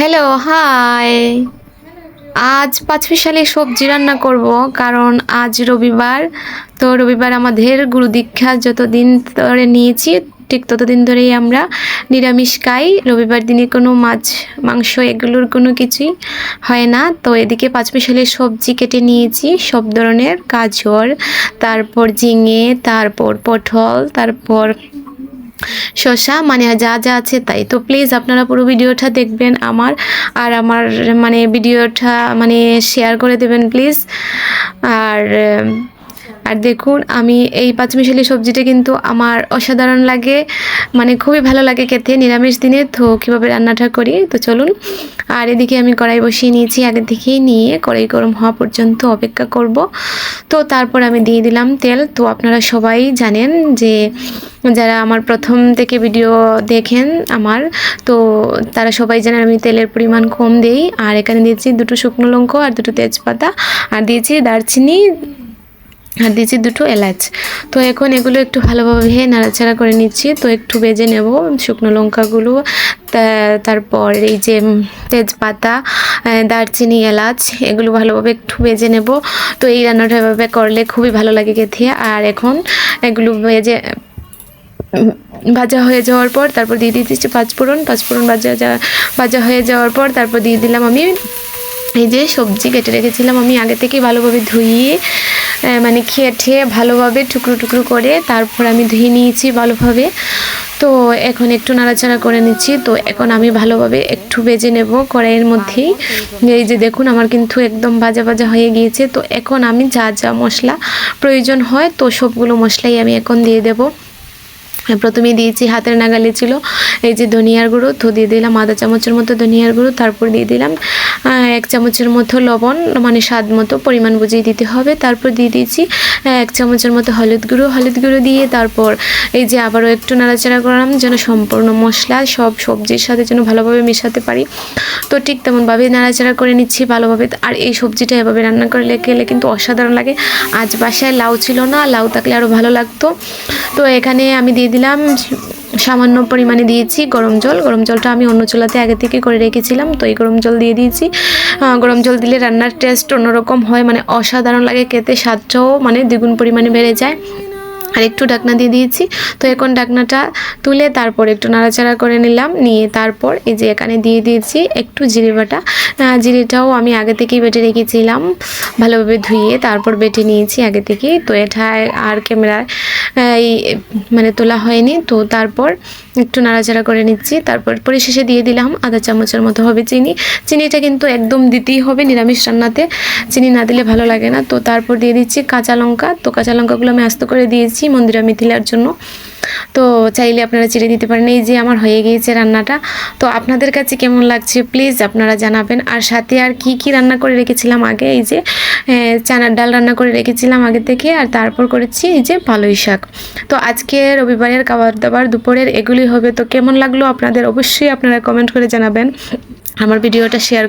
Hello hi আজ পাঁচমিশালি সবজি রান্না করব, কারণ আজ রবিবার। তো রবিবার আমাদের গুরু দীক্ষা যতদিন ধরে নিয়েছি, ঠিক ততদিন ধরেই আমরা নিরামিষ খাই। রবিবার দিনে কোনো মাছ, মাংস এগুলোর কোনো কিছুই হয় না। তো এদিকে পাঁচমিশালি সবজি কেটে নিয়েছি, সব ধরনের গাজর, তারপর ঝিঙে, তারপর পটল, তারপর শসা মানে যা যা আছে তাই। তো প্লিজ আপনারা পুরো ভিডিওটা দেখবেন আমার, আর আমার মানে ভিডিওটা মানে শেয়ার করে দেবেন প্লিজ আর আর দেখুন, আমি এই পাঁচমিশালি সবজিটা কিন্তু আমার অসাধারণ লাগে। মানে খুবই ভালো লাগে খেতে, নিরামিষ দিনে। তো কীভাবে রান্নাটা করি? তো চলুন। আর এদিকে আমি কড়াই বসিয়ে নিয়েছি, আগে থেকেই নিয়ে কড়াই গরম হওয়া পর্যন্ত অপেক্ষা করব। তো তারপর আমি দিয়ে দিলাম তেল। তো আপনারা সবাই জানেন যে যারা আমার প্রথম থেকে ভিডিও দেখেন আমার, তো তারা সবাই জানেন আমি তেলের পরিমাণ কম দেই। আর এখানে দিয়েছি দুটো শুকনো লঙ্কা আর দুটো তেজপাতা। আর দিয়েছি দারচিনি। আর দিয়েছি দুটো এলাচ। তো এখন এগুলো একটু ভালোভাবে নাড়াচাড়া করে নিচ্ছি। তো একটু বেজে নেব শুকনো লঙ্কাগুলো তারপর এই যে তেজপাতা দারচিনি, এলাচ, এগুলো ভালোভাবে একটু বেজে নেব। তো এই রান্নাটা এভাবে করলে খুবই ভালো লাগে খেতে। আর এখন এগুলো বেজে ভাজা হয়ে যাওয়ার পর তারপর দিয়ে দিয়েছি পাঁচফোড়ন। পাঁচফোড়ন ভাজা ভাজা হয়ে যাওয়ার পর তারপর দিয়ে দিলাম আমি, এই যে সবজি কেটে রেখেছিলাম আমি আগে থেকেই ভালোভাবে ধুইয়ে মানে খেয়ে ঠেয়ে ভালোভাবে টুকরো টুকরো করে তারপর আমি ধুয়ে নিয়েছি ভালোভাবে। তো এখন একটু নাড়াচাড়া করে নিচ্ছি। তো এখন আমি ভালোভাবে একটু বেজে নেব কড়াইয়ের মধ্যেই। এই যে দেখুন, আমার কিন্তু একদম ভাজা ভাজা হয়ে গিয়েছে। তো এখন আমি যা যা মশলা প্রয়োজন হয়, তো সবগুলো মশলাই আমি এখন দিয়ে দেবো। প্রথমে দিয়েছি, হাতের নাগালে ছিল। এই যে ধনিয়ার গুঁড়ো, তো দিয়ে দিলাম আধা চামচের মতো ধনিয়ার গুঁড়ো, তারপর দিয়ে দিলাম এক চামচের মতো লবণ মানে স্বাদ মতো পরিমাণ বুঝিয়ে দিতে হবে। তারপর দিয়ে দিয়েছি এক চামচের মতো হলুদ গুঁড়ো। হলুদ গুঁড়ো দিয়ে তারপর এই যে আবারও একটু নাড়াচাড়া করলাম, যেন সম্পূর্ণ মশলা, সব সবজির সাথে যেন ভালোভাবে মেশাতে পারি। তো ঠিক তেমনভাবে নাড়াচাড়া করে নিচ্ছি ভালোভাবে। আর এই সবজিটা এভাবে রান্না করে গেলে কিন্তু অসাধারণ লাগে। আজ বাসায় লাউ ছিল না, লাউ থাকলে আরও ভালো লাগতো। তো এখানে আমি দিয়ে দিলাম, সামান্য পরিমাণে দিয়েছি গরম জল। গরম জলটা আমি অন্য চুলাতে আগে থেকে করে রেখেছিলাম, তো এই গরম জল দিয়ে দিয়েছি। গরম জল দিলে রান্নার টেস্ট অন্যরকম হয় মানে অসাধারণ লাগে খেতে, স্বাদটাও মানে দ্বিগুণ পরিমাণে বেড়ে যায়। আর একটু ডাকনা দিয়ে দিয়েছি, তো এখন ডাকনাটা তুলে তারপর একটু নাড়াচাড়া করে নিলাম, নিয়ে তারপর এই যে এখানে দিয়ে দিয়েছি একটু জিরে বাটা। জিরেটাও আমি আগে থেকেই বেটে রেখেছিলাম, ভালোভাবে ধুয়ে তারপর বেটে নিয়েছি আগে থেকেই। তো এটা আর ক্যামেরায় মানে তোলা হয়নি। তো তারপর একটু নাড়াচাড়া করে নিচ্ছি। তারপর পরিশেষে দিয়ে দিলাম আধা চামচের মতো হবে চিনি। চিনিটা কিন্তু একদম দিতেই হবে নিরামিষ রান্নাতে। চিনি না দিলে ভালো লাগে না। তো তারপর দিয়ে দিচ্ছি কাঁচা লঙ্কা। তো কাঁচা লঙ্কাগুলো আমি আস্ত করে দিয়েছি মন্দিরা মিথিলার জন্য। তো চাইলে আপনারা চিড়ে দিতে পারেন। এই যে আমার হয়ে গিয়েছে রান্নাটা। তো আপনাদের কাছে কেমন লাগছে প্লিজ আপনারা জানাবেন। আর সাথে আর কি কি রান্না করে রেখেছিলাম আগে? এই যে চানার ডাল রান্না করে রেখেছিলাম আগে থেকে। আর তারপর করেছি এই যে পালই শাক। তো আজকে রবিবারের খাবার দাবার দুপুরের এগুলি হবে। তো কেমন লাগল আপনাদের? অবশ্যই আপনারা কমেন্ট করে জানাবেন। আমার ভিডিওটা শেয়ার